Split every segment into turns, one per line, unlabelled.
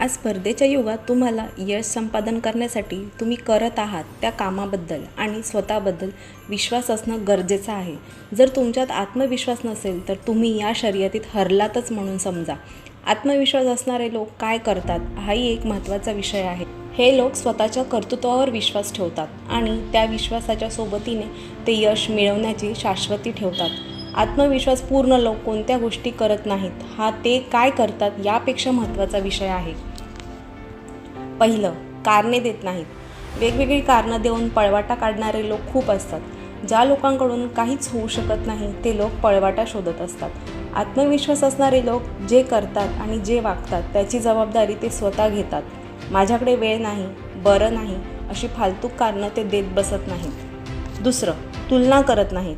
आज स्पर्धेच्या युगात तुम्हाला यश संपादन करण्यासाठी तुम्ही करत आहात त्या कामाबद्दल आणि स्वतःबद्दल विश्वास असणं गरजेचं आहे. जर तुमच्यात आत्मविश्वास नसेल तर तुम्ही या शर्यतीत हरलातच म्हणून समजा. आत्मविश्वास असणारे लोक काय करतात हाही एक महत्त्वाचा विषय आहे. हे लोक स्वतःच्या कर्तृत्वावर विश्वास ठेवतात आणि त्या विश्वासाच्या सोबतीने ते यश मिळवण्याची शाश्वती ठेवतात. आत्मविश्वास पूर्ण लोक कोणत्या गोष्टी करत नाहीत हा ते काय करतात यापेक्षा महत्त्वाचा विषय आहे. पहिलं कारणे देत नाहीत. वेगवेगळी कारणं देऊन पळवाटा काढणारे लोक खूप असतात. ज्या लोकांकडून काहीच होऊ शकत नाही ते लोक पळवाटा शोधत असतात. आत्मविश्वास असणारे लोक जे करतात आणि जे वागतात त्याची जबाबदारी ते स्वतः घेतात. माझ्याकडे वेळ नाही बरं नाही अशी फालतू कारणं ते देत बसत नाहीत. दुसरं तुलना करत नाहीत.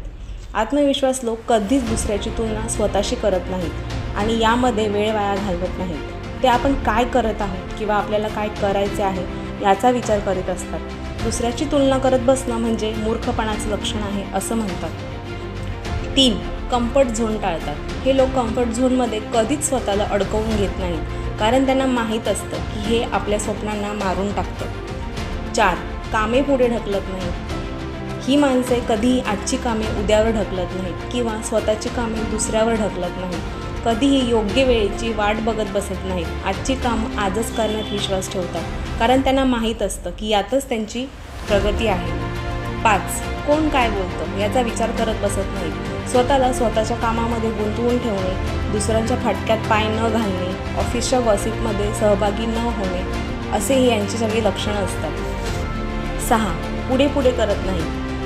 आत्मविश्वास लोक कधीच दुसऱ्याची तुलना स्वतःशी करत नाहीत आणि यामध्ये वेळ वाया घालवत नाहीत. ते आपण काय करत आहोत किंवा आपल्याला काय करायचे आहे याचा विचार करीत असतात. दुसऱ्याची तुलना करत बसणं म्हणजे मूर्खपणाचं लक्षण आहे असं म्हणतात. तीन कम्फर्ट झोन टाळतात. हे लोक कम्फर्ट झोनमध्ये कधीच स्वतःला अडकवून घेत नाहीत कारण त्यांना माहीत असतं की हे आपल्या स्वप्नांना मारून टाकतं. चार कामे पुढे ढकलत नाहीत. ही माणसे कधीही आजची कामे उद्यावर ढकलत नाहीत किंवा स्वतःची कामे दुसऱ्यावर ढकलत नाहीत. कधीही योग्य वेळेची वाट बघत बसत नाहीत आजची कामं आजच करण्यात विश्वास ठेवतात. कारण त्यांना माहीत असतं की यातच त्यांची प्रगती आहे. पाच कोण काय बोलतं याचा विचार करत बसत नाही. स्वतःला स्वतःच्या कामामध्ये गुंतवून ठेवणे दुसऱ्यांच्या फाटक्यात पाय न घालणे ऑफिसच्या गॉसिपमध्ये सहभागी न होणे असेही यांची सगळी लक्षणं असतात. सहा पुढे पुढे करत नाही.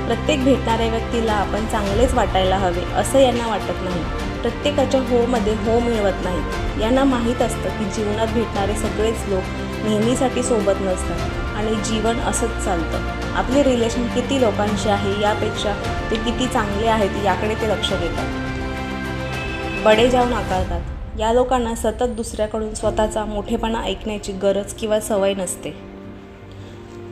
प्रत्येक भेटणाऱ्या व्यक्तीला आपण चांगलेच वाटायला हवे असं यांना वाटत नाही. प्रत्येकाच्या होमध्ये हो मिळवत नाही. यांना माहीत असतं की जीवनात भेटणारे सगळेच लोक नेहमीसाठी सोबत नसतात आणि जीवन असंच चालतं. आपले रिलेशन किती लोकांशी आहे यापेक्षा ते किती चांगले आहेत याकडे ते लक्ष देतात. बडे जाऊन आकारतात. या लोकांना सतत दुसऱ्याकडून स्वतःचा मोठेपणा ऐकण्याची गरज किंवा सवय नसते.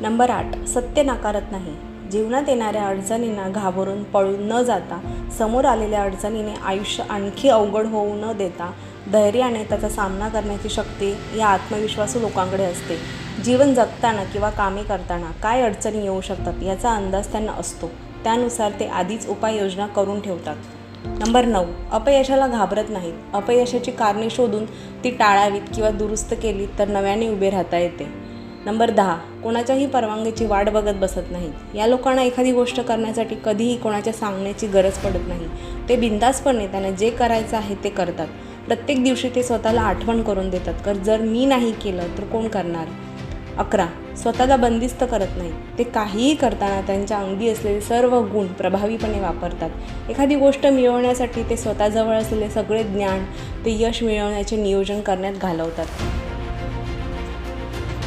नंबर आठ सत्य नाकारत नाही. जीवनात येणाऱ्या अडचणींना घाबरून पळून न जाता समोर आलेल्या अडचणीने आयुष्य आणखी अवघड होऊ न देता धैर्याने त्याचा सामना करण्याची शक्ती या आत्मविश्वासू लोकांकडे असते. जीवन जगताना किंवा कामे करताना काय अडचणी येऊ शकतात याचा अंदाज त्यांना असतो. त्यानुसार ते आधीच उपाययोजना करून ठेवतात. नंबर नऊ. अपयशाला घाबरत नाहीत. अपयशाची कारणे शोधून ती टाळावीत किंवा दुरुस्त केली तर नव्याने उभे राहता येते. नंबर दहा कोणाच्याही परवानगीची वाट बघत बसत नाहीत या लोकांना एखादी गोष्ट करण्यासाठी कधीही कोणाच्या सांगण्याची गरज पडत नाही. ते बिंदासपणे त्यांना जे करायचं आहे ते करतात. प्रत्येक दिवशी ते स्वतःला आठवण करून देतात तर जर मी नाही केलं तर कोण करणार? अकरा स्वतःला बंदिस्त करत नाही. ते काहीही करताना त्यांच्या अंगी असलेले सर्व गुण प्रभावीपणे वापरतात. एखादी गोष्ट मिळवण्यासाठी ते स्वतःजवळ असलेले सगळे ज्ञान ते यश मिळवण्याचे नियोजन करण्यात घालवतात.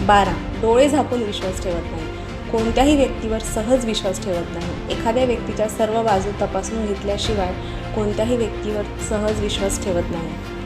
बारा डोळे झाकून विश्वास ठेवत नाही. कोणत्याही व्यक्तीवर सहज विश्वास ठेवत नाही. एखाद्या व्यक्तीच्या सर्व बाजू तपासून घेतल्याशिवाय कोणत्याही व्यक्तीवर सहज विश्वास ठेवत नाही.